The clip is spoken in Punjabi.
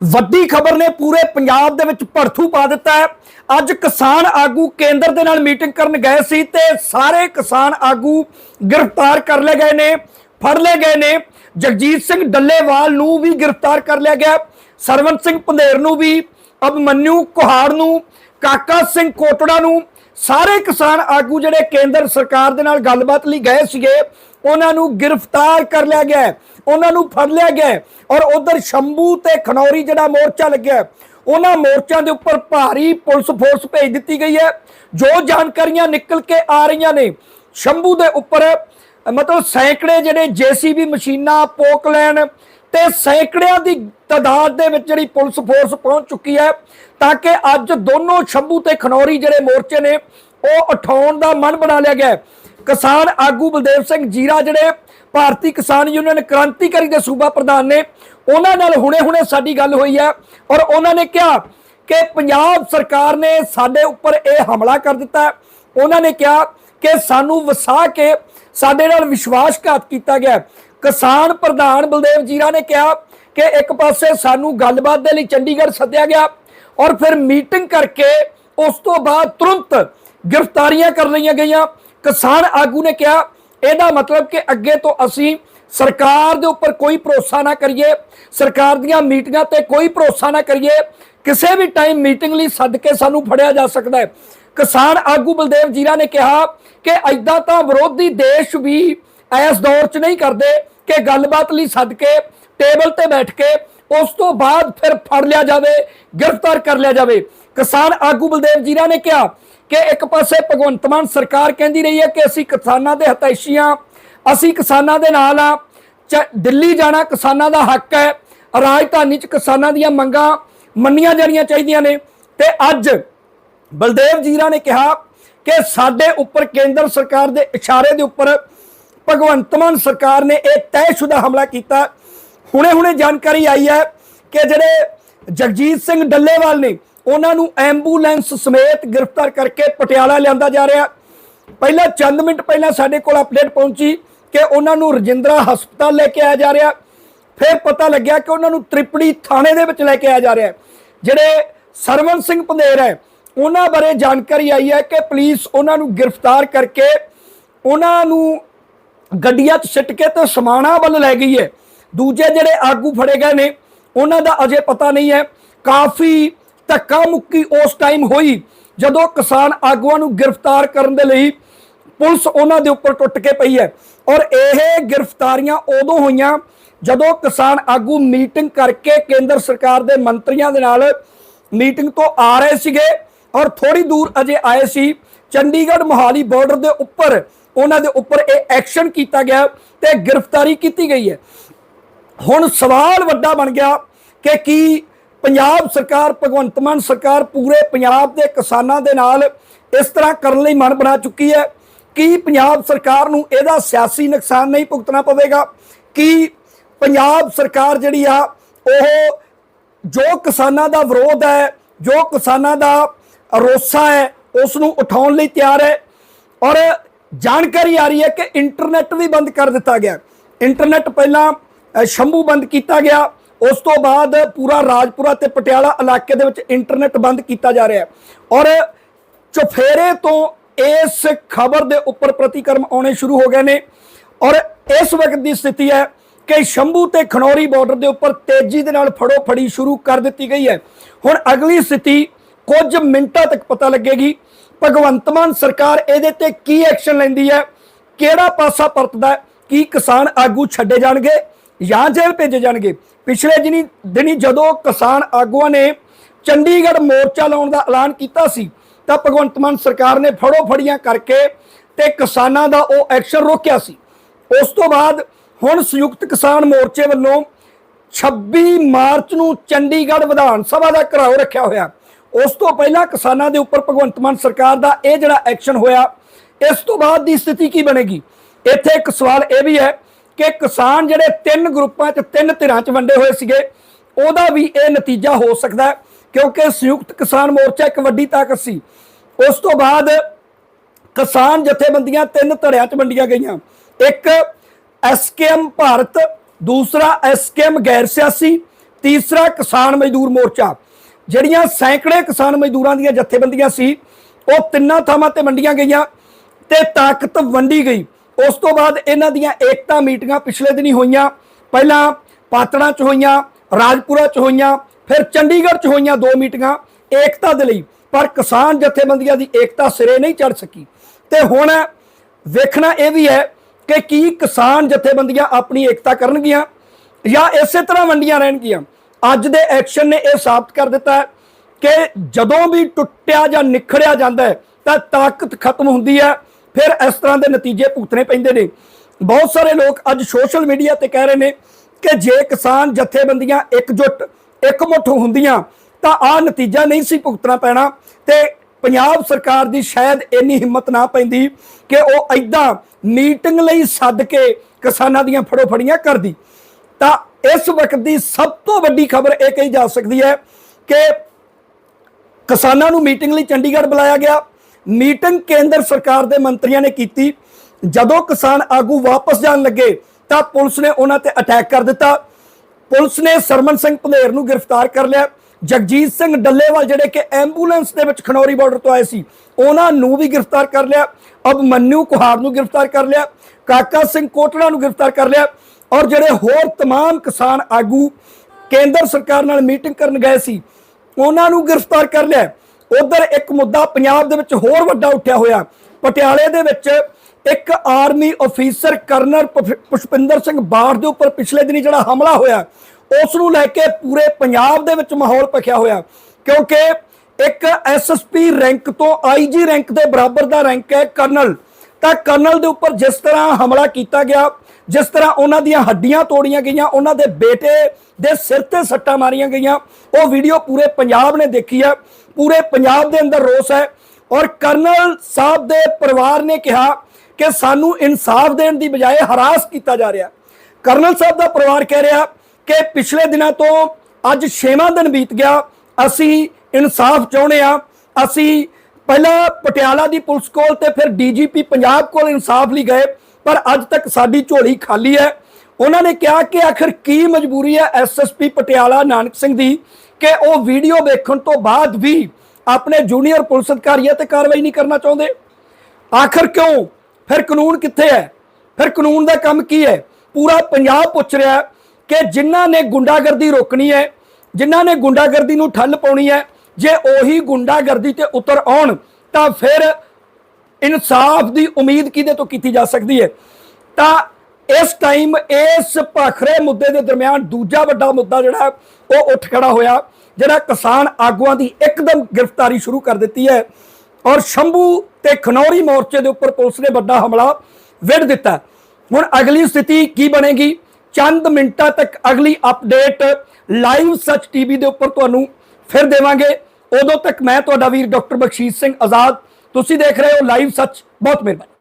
ਵੱਡੀ ਖਬਰ ਨੇ ਪੂਰੇ ਪੰਜਾਬ ਦੇ ਵਿੱਚ ਭੜਥੂ ਪਾ ਦਿੱਤਾ ਹੈ। ਅੱਜ ਕਿਸਾਨ ਆਗੂ ਕੇਂਦਰ ਦੇ ਨਾਲ ਮੀਟਿੰਗ ਕਰਨ ਗਏ ਸੀ ਤੇ ਸਾਰੇ ਕਿਸਾਨ ਆਗੂ ਗ੍ਰਿਫਤਾਰ ਕਰ ਲਏ ਗਏ ਨੇ, ਫੜ ਲਏ ਗਏ ਨੇ। ਜਗਜੀਤ ਸਿੰਘ ਡੱਲੇਵਾਲ ਨੂੰ ਵੀ ਗ੍ਰਿਫਤਾਰ ਕਰ ਲਿਆ ਗਿਆ। ਸਰਵਨ ਸਿੰਘ ਪੰਧੇਰ ਨੂੰ ਵੀ ਅਭਮਨਿਊ ਕੁਹਾੜ ਨੂੰ, ਕਾਕਾ ਸਿੰਘ ਕੋਟੜਾ ਨੂੰ ਸਾਰੇ ਕਿਸਾਨ ਆਗੂ ਜਿਹੜੇ ਕੇਂਦਰ ਸਰਕਾਰ ਦੇ ਨਾਲ ਗੱਲਬਾਤ ਲਈ ਗਏ ਸੀਗੇ, ਉਹਨਾਂ ਨੂੰ ਗ੍ਰਿਫਤਾਰ ਕਰ ਲਿਆ ਗਿਆ ਉਹਨਾਂ ਨੂੰ ਫੜ ਲਿਆ ਗਿਆ ਔਰ ਉਧਰ ਸ਼ੰਭੂ ਤੇ ਖਨੌਰੀ ਜਿਹੜਾ ਮੋਰਚਾ ਲੱਗਿਆ ਉਹਨਾਂ ਮੋਰਚਿਆਂ ਦੇ ਉੱਪਰ ਭਾਰੀ ਪੁਲਿਸ ਫੋਰਸ ਭੇਜ ਦਿੱਤੀ ਗਈ ਹੈ। ਜੋ ਜਾਣਕਾਰੀਆਂ ਨਿਕਲ ਕੇ ਆ ਰਹੀਆਂ ਨੇ, ਸ਼ੰਭੂ ਦੇ ਉੱਪਰ ਮਤਲਬ ਸੈਂਕੜੇ ਜਿਹੜੇ ਜੀਸੀਬੀ ਮਸ਼ੀਨਾਂ, ਪੋਕਲੈਨ ਤੇ ਸੈਂਕੜਿਆਂ ਦੀ ਤਾਦਾਦ ਦੇ ਵਿੱਚ ਜਿਹੜੀ ਪੁਲਿਸ ਫੋਰਸ ਪਹੁੰਚ ਚੁੱਕੀ ਹੈ, ਤਾਂ ਕਿ ਅੱਜ ਦੋਨੋਂ ਸ਼ੰਭੂ ਤੇ ਖਨੌਰੀ ਜਿਹੜੇ ਮੋਰਚੇ ਨੇ, ਉਹ ਉਠਾਉਣ ਦਾ ਮਨ ਬਣਾ ਲਿਆ ਗਿਆ ਕਿਸਾਨ ਆਗੂ ਬਲਦੇਵ ਸਿੰਘ ਜੀਰਾ ਜਿਹੜੇ ਭਾਰਤੀ ਕਿਸਾਨ ਯੂਨੀਅਨ ਕ੍ਰਾਂਤੀਕਾਰੀ ਦੇ ਸੂਬਾ ਪ੍ਰਧਾਨ ਨੇ, ਉਹਨਾਂ ਨਾਲ ਹੁਣੇ-ਹੁਣੇ ਸਾਡੀ ਗੱਲ ਹੋਈ ਹੈ ਔਰ ਉਹਨਾਂ ਨੇ ਕਿਹਾ ਕਿ ਪੰਜਾਬ ਸਰਕਾਰ ਨੇ ਸਾਡੇ ਉੱਪਰ ਇਹ ਹਮਲਾ ਕਰ ਦਿੱਤਾ ਉਹਨਾਂ ਨੇ ਕਿਹਾ ਕਿ ਸਾਨੂੰ ਵਸਾ ਕੇ ਸਾਡੇ ਨਾਲ ਵਿਸ਼ਵਾਸਘਾਤ ਕੀਤਾ ਗਿਆ ਕਿਸਾਨ ਪ੍ਰਧਾਨ ਬਲਦੇਵ ਜੀਰਾ ਨੇ ਕਿਹਾ ਕਿ ਇੱਕ ਪਾਸੇ ਸਾਨੂੰ ਗੱਲਬਾਤ ਦੇ ਲਈ ਚੰਡੀਗੜ੍ਹ ਸੱਦਿਆ ਗਿਆ ਔਰ ਫਿਰ ਮੀਟਿੰਗ ਕਰਕੇ ਉਸ ਤੋਂ ਬਾਅਦ ਤੁਰੰਤ ਗ੍ਰਿਫਤਾਰੀਆਂ ਕਰ ਲਈਆਂ ਗਈਆਂ। ਕਿਸਾਨ ਆਗੂ ਨੇ ਕਿਹਾ, ਇਹਦਾ ਮਤਲਬ ਕਿ ਅੱਗੇ ਤੋਂ ਅਸੀਂ ਸਰਕਾਰ ਦੇ ਉੱਪਰ ਕੋਈ ਭਰੋਸਾ ਨਾ ਕਰੀਏ, ਸਰਕਾਰ ਦੀਆਂ ਮੀਟਿੰਗਾਂ ਤੇ ਕੋਈ ਭਰੋਸਾ ਨਾ ਕਰੀਏ, ਕਿਸੇ ਵੀ ਟਾਈਮ ਮੀਟਿੰਗ ਲਈ ਸੱਦ ਕੇ ਸਾਨੂੰ ਫੜਿਆ ਜਾ ਸਕਦਾ ਹੈ। ਕਿਸਾਨ ਆਗੂ ਬਲਦੇਵ ਜੀਰਾ ਨੇ ਕਿਹਾ ਕਿ ਐਦਾਂ ਤਾਂ ਵਿਰੋਧੀ ਦੇਸ਼ ਵੀ ਇਸ ਦੌਰ 'ਚ ਨਹੀਂ ਕਰਦੇ ਕਿ ਗੱਲਬਾਤ ਲਈ ਸੱਦ ਕੇ ਟੇਬਲ ਤੇ ਬੈਠ ਕੇ ਉਸ ਤੋਂ ਬਾਅਦ ਫਿਰ ਫੜ ਲਿਆ ਜਾਵੇ, ਗ੍ਰਿਫਤਾਰ ਕਰ ਲਿਆ ਜਾਵੇ। ਕਿਸਾਨ ਆਗੂ ਬਲਦੇਵ ਜੀਰਾ ਨੇ ਕਿਹਾ ਕਿ ਇੱਕ ਪਾਸੇ ਭਗਵੰਤ ਮਾਨ ਸਰਕਾਰ ਕਹਿੰਦੀ ਰਹੀ ਹੈ ਕਿ ਅਸੀਂ ਕਿਸਾਨਾਂ ਦੇ ਹਤੈਸ਼ੀ ਹਤੈਸ਼ੀਆਂ, ਅਸੀਂ ਕਿਸਾਨਾਂ ਦੇ ਨਾਲ ਆ ਚ- ਦਿੱਲੀ ਜਾਣਾ ਕਿਸਾਨਾਂ ਦਾ ਹੱਕ ਹੈ, ਰਾਜਧਾਨੀ 'ਚ ਕਿਸਾਨਾਂ ਦੀਆਂ ਮੰਗਾਂ ਮੰਨੀਆਂ ਜਾਣੀਆਂ ਚਾਹੀਦੀਆਂ ਨੇ। ਤੇ ਅੱਜ ਬਲਦੇਵ ਜੀਰਾ ਨੇ ਕਿਹਾ ਕਿ ਸਾਡੇ ਉੱਪਰ ਕੇਂਦਰ ਸਰਕਾਰ ਦੇ ਇਸ਼ਾਰੇ ਦੇ ਉੱਪਰ ਭਗਵੰਤ ਮਾਨ ਸਰਕਾਰ ਨੇ ਇਹ ਤੈਅਸ਼ੁਦਾ ਹਮਲਾ ਕੀਤਾ। ਹੁਣੇ-ਹੁਣੇ ਜਾਣਕਾਰੀ ਆਈ ਹੈ ਕਿ ਜਿਹੜੇ ਜਗਜੀਤ ਸਿੰਘ ਡੱਲੇਵਾਲ ਨੇ, ਉਹਨਾਂ ਨੂੰ ਐਂਬੂਲੈਂਸ ਸਮੇਤ ਗ੍ਰਿਫਤਾਰ ਕਰਕੇ ਪਟਿਆਲਾ ਲਿਆਂਦਾ ਜਾ ਰਿਹਾ। ਪਹਿਲਾਂ ਚੰਦ ਮਿੰਟ ਪਹਿਲਾਂ ਸਾਡੇ ਕੋਲ ਅਪਡੇਟ ਪਹੁੰਚੀ ਕਿ ਉਹਨਾਂ ਨੂੰ ਰਜਿੰਦਰਾ ਹਸਪਤਾਲ ਲੈ ਕੇ ਆਇਆ ਜਾ ਰਿਹਾ। ਫਿਰ ਪਤਾ ਲੱਗਿਆ ਕਿ ਉਹਨਾਂ ਨੂੰ ਤ੍ਰਿਪੜੀ ਥਾਣੇ ਦੇ ਵਿੱਚ ਲੈ ਕੇ ਆਇਆ ਜਾ ਰਿਹਾ। ਜਿਹੜੇ ਸਰਵਨ ਸਿੰਘ ਪੰਧੇਰ ਹੈ, ਉਹਨਾਂ ਬਾਰੇ ਜਾਣਕਾਰੀ ਆਈ ਹੈ ਕਿ ਪੁਲਿਸ ਉਹਨਾਂ ਨੂੰ ਗ੍ਰਿਫਤਾਰ ਕਰਕੇ ਉਹਨਾਂ ਨੂੰ ਗੱਡੀਆਂ 'ਚ ਸਿੱਟ ਕੇ ਤੇ ਸਮਾਣਾ ਵੱਲ ਲੈ ਗਈ ਹੈ ਦੂਜੇ ਜਿਹੜੇ ਆਗੂ ਫੜੇ ਗਏ ਨੇ, ਉਹਨਾਂ ਦਾ ਅਜੇ ਪਤਾ ਨਹੀਂ ਹੈ। ਕਾਫੀ ਧੱਕਾ ਮੁੱਕੀ ਉਸ ਟਾਈਮ ਹੋਈ, ਜਦੋਂ ਕਿਸਾਨ ਆਗੂਆਂ ਨੂੰ ਗ੍ਰਿਫਤਾਰ ਕਰਨ ਦੇ ਲਈ ਪੁਲਿਸ ਉਹਨਾਂ ਦੇ ਉੱਪਰ ਟੁੱਟ ਕੇ ਪਈ ਹੈ। ਔਰ ਇਹ ਗ੍ਰਿਫਤਾਰੀਆਂ ਉਦੋਂ ਹੋਈਆਂ ਜਦੋਂ ਕਿਸਾਨ ਆਗੂ ਮੀਟਿੰਗ ਕਰਕੇ ਕੇਂਦਰ ਸਰਕਾਰ ਦੇ ਮੰਤਰੀਆਂ ਦੇ ਨਾਲ ਮੀਟਿੰਗ ਤੋਂ ਆ ਰਹੇ ਸੀਗੇ ਔਰ ਥੋੜੀ ਦੂਰ ਅਜੇ ਆਏ ਸੀ। ਚੰਡੀਗੜ੍ਹ ਮੋਹਾਲੀ ਬਾਰਡਰ ਦੇ ਉੱਪਰ ਉਹਨਾਂ ਦੇ ਉੱਪਰ ਇਹ ਐਕਸ਼ਨ ਕੀਤਾ ਗਿਆ ਤੇ ਗ੍ਰਿਫਤਾਰੀ ਕੀਤੀ ਗਈ ਹੈ। ਹੁਣ ਸਵਾਲ ਵੱਡਾ ਬਣ ਗਿਆ ਕਿ ਕੀ ਪੰਜਾਬ ਸਰਕਾਰ, ਭਗਵੰਤ ਮਾਨ ਸਰਕਾਰ ਪੂਰੇ ਪੰਜਾਬ ਦੇ ਕਿਸਾਨਾਂ ਦੇ ਨਾਲ ਇਸ ਤਰ੍ਹਾਂ ਕਰਨ ਲਈ ਮਨ ਬਣਾ ਚੁੱਕੀ ਹੈ? ਕੀ ਪੰਜਾਬ ਸਰਕਾਰ ਨੂੰ ਇਹਦਾ ਸਿਆਸੀ ਨੁਕਸਾਨ ਨਹੀਂ ਭੁਗਤਣਾ ਪਵੇਗਾ? ਕੀ ਪੰਜਾਬ ਸਰਕਾਰ ਜਿਹੜੀ ਆ, ਉਹ ਜੋ ਕਿਸਾਨਾਂ ਦਾ ਵਿਰੋਧ ਹੈ, ਜੋ ਕਿਸਾਨਾਂ ਦਾ ਰੋਸਾ ਹੈ ਉਸ ਨੂੰ ਉਠਾਉਣ ਲਈ ਤਿਆਰ ਹੈ? ਔਰ ਜਾਣਕਾਰੀ ਆ ਰਹੀ ਹੈ ਕਿ ਇੰਟਰਨੈਟ ਵੀ ਬੰਦ ਕਰ ਦਿੱਤਾ ਗਿਆ। ਇੰਟਰਨੈਟ ਪਹਿਲਾਂ ਸ਼ੰਭੂ ਬੰਦ ਕੀਤਾ ਗਿਆ। ਉਸ ਤੋਂ ਬਾਅਦ ਪੂਰਾ ਰਾਜਪੁਰਾ ਤੇ ਪਟਿਆਲਾ ਇਲਾਕੇ ਦੇ ਵਿੱਚ ਇੰਟਰਨੈਟ ਬੰਦ ਕੀਤਾ ਜਾ ਰਿਹਾ ਹੈ। ਔਰ ਚੁਫੇਰੇ ਤੋਂ ਇਸ ਖਬਰ ਦੇ ਉੱਪਰ ਪ੍ਰਤੀਕਰਮ ਆਉਣੇ ਸ਼ੁਰੂ ਹੋ ਗਏ ਨੇ। ਔਰ ਇਸ ਵਕਤ ਦੀ ਸਥਿਤੀ ਹੈ ਕਿ ਸ਼ੰਭੂ ਤੇ ਖਨੌਰੀ ਬਾਰਡਰ ਦੇ ਉੱਪਰ ਤੇਜ਼ੀ ਦੇ ਨਾਲ ਫੜੋ ਫੜੀ ਸ਼ੁਰੂ ਕਰ ਦਿੱਤੀ ਗਈ ਹੈ। ਹੁਣ ਅਗਲੀ ਸਥਿਤੀ ਕੁਝ ਮਿੰਟਾਂ ਤੱਕ ਪਤਾ ਲੱਗੇਗੀ। ਭਗਵੰਤ ਮਾਨ ਸਰਕਾਰ ਇਹਦੇ ਤੇ ਕੀ ਐਕਸ਼ਨ ਲੈਂਦੀ ਹੈ? ਕਿਹੜਾ ਪਾਸਾ ਪਰਤਦਾ ਹੈ? ਕੀ ਕਿਸਾਨ ਆਗੂ ਛੱਡੇ ਜਾਣਗੇ ਜਾਂ ਜੇਲ੍ਹ ਭੇਜੇ ਜਾਣਗੇ? ਪਿਛਲੇ ਦਿਨੀ ਦਿਨੀ ਜਦੋਂ ਕਿਸਾਨ ਆਗੂਆਂ ਨੇ ਚੰਡੀਗੜ੍ਹ ਮੋਰਚਾ ਲਾਉਣ ਦਾ ਐਲਾਨ ਕੀਤਾ ਸੀ, ਤਾਂ ਭਗਵੰਤ ਮਾਨ ਸਰਕਾਰ ਨੇ ਫੜੋ ਫੜੀਆਂ ਕਰਕੇ ਤੇ ਕਿਸਾਨਾਂ ਦਾ ਉਹ ਐਕਸ਼ਨ ਰੋਕਿਆ ਸੀ। ਉਸ ਤੋਂ ਬਾਅਦ ਹੁਣ ਸੰਯੁਕਤ ਕਿਸਾਨ ਮੋਰਚੇ ਵੱਲੋਂ 26 ਮਾਰਚ ਨੂੰ ਚੰਡੀਗੜ੍ਹ ਵਿਧਾਨ ਸਭਾ ਦਾ ਘਰਾਓ ਰੱਖਿਆ ਹੋਇਆ। ਉਸ ਤੋਂ ਪਹਿਲਾਂ ਕਿਸਾਨਾਂ ਦੇ ਉੱਪਰ ਭਗਵੰਤ ਮਾਨ ਸਰਕਾਰ ਦਾ ਇਹ ਜਿਹੜਾ ਐਕਸ਼ਨ ਹੋਇਆ, ਇਸ ਤੋਂ ਬਾਅਦ ਦੀ ਸਥਿਤੀ ਕੀ ਬਣੇਗੀ? ਇੱਥੇ ਇੱਕ ਸਵਾਲ ਇਹ ਵੀ ਹੈ ਕਿ ਕਿਸਾਨ ਜਿਹੜੇ ਤਿੰਨ ਗਰੁੱਪਾਂ 'ਚ, ਤਿੰਨ ਧਿਰਾਂ 'ਚ ਵੰਡੇ ਹੋਏ ਸੀਗੇ, ਉਹਦਾ ਵੀ ਇਹ ਨਤੀਜਾ ਹੋ ਸਕਦਾ ਕਿਉਂਕਿ ਸੰਯੁਕਤ ਕਿਸਾਨ ਮੋਰਚਾ ਇੱਕ ਵੱਡੀ ਤਾਕਤ ਸੀ। ਉਸ ਤੋਂ ਬਾਅਦ ਕਿਸਾਨ ਜਥੇਬੰਦੀਆਂ ਤਿੰਨ ਧੜਿਆਂ 'ਚ ਵੰਡੀਆਂ ਗਈਆਂ। ਇੱਕ ਐਸਕੇਐਮ ਭਾਰਤ, ਦੂਸਰਾ ਐਸਕੇਐਮ ਗੈਰ ਸਿਆਸੀ, ਤੀਸਰਾ ਕਿਸਾਨ ਮਜ਼ਦੂਰ ਮੋਰਚਾ। ਜਿਹੜੀਆਂ ਸੈਂਕੜੇ ਕਿਸਾਨ ਮਜ਼ਦੂਰਾਂ ਦੀਆਂ ਜਥੇਬੰਦੀਆਂ ਸੀ, ਉਹ ਤਿੰਨਾਂ ਥਾਵਾਂ ਤੇ ਵੰਡੀਆਂ ਗਈਆਂ ਤੇ ਤਾਕਤ ਵੰਡੀ ਗਈ। ਉਸ ਤੋਂ ਬਾਅਦ ਇਹਨਾਂ ਦੀਆਂ ਏਕਤਾ ਮੀਟਿੰਗਾਂ ਪਿਛਲੇ ਦਿਨੀ ਹੋਈਆਂ। ਪਹਿਲਾਂ ਪਾਤੜਾਂ 'ਚ ਹੋਈਆਂ, ਰਾਜਪੁਰਾ 'ਚ ਹੋਈਆਂ, ਫਿਰ ਚੰਡੀਗੜ੍ਹ 'ਚ ਹੋਈਆਂ ਦੋ ਮੀਟਿੰਗਾਂ ਏਕਤਾ ਦੇ ਲਈ। ਪਰ ਕਿਸਾਨ ਜਥੇਬੰਦੀਆਂ ਦੀ ਏਕਤਾ ਸਿਰੇ ਨਹੀਂ ਚੜ ਸਕੀ। ਤੇ ਹੁਣ ਵੇਖਣਾ ਇਹ ਵੀ ਹੈ ਕਿ ਕੀ ਕਿਸਾਨ ਜਥੇਬੰਦੀਆਂ ਆਪਣੀ ਏਕਤਾ ਕਰਨਗੀਆਂ ਜਾਂ ਇਸੇ ਤਰ੍ਹਾਂ ਵੰਡੀਆਂ ਰਹਿਣਗੀਆਂ। ਅੱਜ ਦੇ ਐਕਸ਼ਨ ਨੇ ਇਹ ਸਾਬਤ ਕਰ ਦਿੱਤਾ ਕਿ ਜਦੋਂ ਵੀ ਟੁੱਟਿਆ ਜਾਂ ਨਿਖੜਿਆ ਜਾਂਦਾ ਹੈ, ਤਾਂ ਤਾਕਤ ਖਤਮ ਹੁੰਦੀ ਹੈ। ਫਿਰ ਇਸ ਤਰ੍ਹਾਂ ਦੇ ਨਤੀਜੇ ਭੁਗਤਣੇ ਪੈਂਦੇ ਨੇ। ਬਹੁਤ ਸਾਰੇ ਲੋਕ ਅੱਜ ਸੋਸ਼ਲ ਮੀਡੀਆ ਤੇ ਕਹਿ ਰਹੇ ਨੇ ਕਿ ਜੇ ਕਿਸਾਨ ਜਥੇਬੰਦੀਆਂ ਇਕਜੁੱਟ, ਇਕਮੁੱਠ ਹੁੰਦੀਆਂ, ਤਾਂ ਆ ਨਤੀਜਾ ਨਹੀਂ ਸੀ ਭੁਗਤਣਾ ਪੈਣਾ ਤੇ ਪੰਜਾਬ ਸਰਕਾਰ ਦੀ ਸ਼ਾਇਦ ਇੰਨੀ ਹਿੰਮਤ ਨਾ ਪੈਂਦੀ ਕਿ ਉਹ ਐਦਾਂ ਮੀਟਿੰਗ ਲਈ ਸੱਦ ਕੇ ਕਿਸਾਨਾਂ ਦੀਆਂ ਫੜੋ ਫੜੀਆਂ ਕਰਦੀ। ਤਾਂ ਇਸ ਵਕਤ ਦੀ ਸਭ ਤੋਂ ਵੱਡੀ ਖਬਰ ਇਹ ਕਹੀ ਜਾ ਸਕਦੀ ਹੈ ਕਿ ਕਿਸਾਨਾਂ ਨੂੰ ਮੀਟਿੰਗ ਲਈ ਚੰਡੀਗੜ੍ਹ ਬੁਲਾਇਆ ਗਿਆ। ਮੀਟਿੰਗ ਕੇਂਦਰ ਸਰਕਾਰ ਦੇ ਮੰਤਰੀਆਂ ਨੇ ਕੀਤੀ। ਜਦੋਂ ਕਿਸਾਨ ਆਗੂ ਵਾਪਸ ਜਾਣ ਲੱਗੇ ਤਾਂ ਪੁਲਿਸ ਨੇ ਉਹਨਾਂ ਤੇ ਅਟੈਕ ਕਰ ਦਿੱਤਾ। ਪੁਲਿਸ ਨੇ ਸਰਮਨ ਸਿੰਘ ਭਲੇਰ ਨੂੰ ਗ੍ਰਿਫਤਾਰ ਕਰ ਲਿਆ। ਜਗਜੀਤ ਸਿੰਘ ਡੱਲੇਵਾਲ ਜਿਹੜੇ ਕਿ ਐਂਬੂਲੈਂਸ ਦੇ ਵਿੱਚ ਖਨੌਰੀ ਬਾਰਡਰ ਤੋਂ ਆਏ ਸੀ, ਉਹਨਾਂ ਨੂੰ ਵੀ ਗ੍ਰਿਫਤਾਰ ਕਰ ਲਿਆ। ਅਬ ਮੰਨੂ ਕੁਹਾਰ ਨੂੰ ਗ੍ਰਿਫਤਾਰ ਕਰ ਲਿਆ। ਕਾਕਾ ਸਿੰਘ ਕੋਟੜਾ ਨੂੰ ਗ੍ਰਿਫਤਾਰ ਕਰ ਲਿਆ। ਔਰ ਜਿਹੜੇ ਹੋਰ तमाम ਕਿਸਾਨ ਆਗੂ ਕੇਂਦਰ ਸਰਕਾਰ ਨਾਲ ਮੀਟਿੰਗ ਕਰਨ ਗਏ ਸੀ ਉਹਨਾਂ ਨੂੰ ਗ੍ਰਿਫਤਾਰ ਕਰ ਲਿਆ ਉਧਰ ਇੱਕ ਮੁੱਦਾ ਪੰਜਾਬ ਦੇ ਵਿੱਚ ਹੋਰ ਵੱਡਾ ਉੱਠਿਆ ਹੋਇਆ ਪਟਿਆਲੇ ਦੇ ਵਿੱਚ ਇੱਕ army officer colonel ਪੁਫ- Pushpinder Singh ਬਾੜ ਦੇ ਉੱਪਰ ਪਿਛਲੇ ਦਿਨੀ ਜਿਹੜਾ ਹਮਲਾ ਹੋਇਆ ਉਸ ਨੂੰ ਲੈ ਕੇ ਪੂਰੇ ਪੰਜਾਬ ਦੇ ਵਿੱਚ ਮਾਹੌਲ ਪਖਿਆ ਹੋਇਆ ਕਿਉਂਕਿ ਇੱਕ ਐਸਐਸਪੀ ਰੈਂਕ ਤੋਂ ਆਈਜੀ ਰੈਂਕ ਦੇ ਬਰਾਬਰ ਦਾ ਰੈਂਕ ਹੈ ਕਰਨਲ ਤਾਂ ਕਰਨਲ ਦੇ ਉੱਪਰ ਜਿਸ ਤਰ੍ਹਾਂ ਹਮਲਾ ਕੀਤਾ ਗਿਆ, ਜਿਸ ਤਰ੍ਹਾਂ ਉਹਨਾਂ ਦੀਆਂ ਹੱਡੀਆਂ ਤੋੜੀਆਂ ਗਈਆਂ, ਉਹਨਾਂ ਦੇ ਬੇਟੇ ਦੇ ਸਿਰ ਤੇ ਸੱਟਾਂ ਮਾਰੀਆਂ ਗਈਆਂ, ਉਹ ਵੀਡੀਓ ਪੂਰੇ ਪੰਜਾਬ ਨੇ ਦੇਖੀ ਹੈ ਪੂਰੇ ਪੰਜਾਬ ਦੇ ਅੰਦਰ ਰੋਸ ਹੈ ਔਰ ਕਰਨਲ ਸਾਹਿਬ ਦੇ ਪਰਿਵਾਰ ਨੇ ਕਿਹਾ ਕਿ ਸਾਨੂੰ ਇਨਸਾਫ ਦੇਣ ਦੀ ਬਜਾਏ ਹਰਾਸ ਕੀਤਾ ਜਾ ਰਿਹਾ। ਕਰਨਲ ਸਾਹਿਬ ਦਾ ਪਰਿਵਾਰ ਕਹਿ ਰਿਹਾ ਕਿ ਪਿਛਲੇ ਦਿਨਾਂ ਤੋਂ ਅੱਜ 6ਵਾਂ ਦਿਨ ਬੀਤ ਗਿਆ, ਅਸੀਂ ਇਨਸਾਫ ਚਾਹੁੰਦੇ ਆ ਅਸੀਂ ਪਹਿਲਾਂ ਪਟਿਆਲਾ ਦੀ ਪੁਲਿਸ ਕੋਲ ਤੇ ਫਿਰ ਡੀਜੀਪੀ ਪੰਜਾਬ ਕੋਲ ਇਨਸਾਫ ਲਈ ਗਏ, ਪਰ ਅੱਜ ਤੱਕ ਸਾਡੀ ਝੋਲੀ ਖਾਲੀ ਹੈ। ਉਹਨਾਂ ਨੇ ਕਿਹਾ ਕਿ ਆਖਰ ਕੀ ਮਜਬੂਰੀ ਹੈ ਐਸਐਸਪੀ ਪਟਿਆਲਾ ਨਾਨਕ ਸਿੰਘ ਦੀ ਕਿ ਉਹ ਵੀਡੀਓ ਵੇਖਣ ਤੋਂ ਬਾਅਦ ਵੀ ਆਪਣੇ ਜੂਨੀਅਰ ਪੁਲਿਸ ਅਧਿਕਾਰੀਆਂ ਤੇ ਕਾਰਵਾਈ ਨਹੀਂ ਕਰਨਾ ਚਾਹੁੰਦੇ। ਆਖਰ ਕਿਉਂ? ਫਿਰ ਕਾਨੂੰਨ ਕਿੱਥੇ ਹੈ? ਫਿਰ ਕਾਨੂੰਨ ਦਾ ਕੰਮ ਕੀ ਹੈ? ਪੂਰਾ ਪੰਜਾਬ ਪੁੱਛ ਰਿਹਾ ਕਿ ਜਿਨ੍ਹਾਂ ਨੇ ਗੁੰਡਾਗਰਦੀ ਰੋਕਣੀ ਹੈ, ਜਿਨ੍ਹਾਂ ਨੇ ਗੁੰਡਾਗਰਦੀ ਨੂੰ ਠੱਲ ਪਾਉਣੀ ਹੈ ਜੇ ਉਹੀ ਗੁੰਡਾਗਰਦੀ ਤੇ ਉਤਰ ਆਉਣ, ਤਾਂ ਫਿਰ ਇਨਸਾਫ ਦੀ ਉਮੀਦ ਕਿਹਦੇ ਤੋਂ ਕੀਤੀ ਜਾ ਸਕਦੀ ਹੈ? ਤਾਂ ਇਸ ਟਾਈਮ ਇਸ ਭਖਰੇ ਮੁੱਦੇ ਦੇ ਦਰਮਿਆਨ ਦੂਜਾ ਵੱਡਾ ਮੁੱਦਾ ਜਿਹੜਾ, ਉਹ ਉੱਠ ਖੜਾ ਹੋਇਆ, ਜਿਹੜਾ ਕਿਸਾਨ ਆਗੂਆਂ ਦੀ ਇੱਕਦਮ ਗ੍ਰਿਫਤਾਰੀ ਸ਼ੁਰੂ ਕਰ ਦਿੱਤੀ ਹੈ ਔਰ ਸ਼ੰਭੂ ਤੇ ਖਨੌਰੀ ਮੋਰਚੇ ਦੇ ਉੱਪਰ ਪੁਲਿਸ ਨੇ ਵੱਡਾ ਹਮਲਾ ਵਿੱਢ ਦਿੱਤਾ। ਹੁਣ ਅਗਲੀ ਸਥਿਤੀ ਕੀ ਬਣੇਗੀ? ਚੰਦ ਮਿੰਟਾਂ ਤੱਕ ਅਗਲੀ ਅਪਡੇਟ ਲਾਈਵ ਸੱਚ ਟੀਵੀ ਦੇ ਉੱਪਰ ਤੁਹਾਨੂੰ ਫਿਰ ਦੇਵਾਂਗੇ। ਉਦੋਂ ਤੱਕ ਮੈਂ ਤੁਹਾਡਾ ਵੀਰ ਡਾਕਟਰ ਬਖਸ਼ੀਸ਼ ਸਿੰਘ ਆਜ਼ਾਦ। ਤੁਸੀਂ ਦੇਖ ਰਹੇ ਹੋ ਲਾਈਵ ਸੱਚ। ਬਹੁਤ ਮਿਹਰਬਾਨੀ।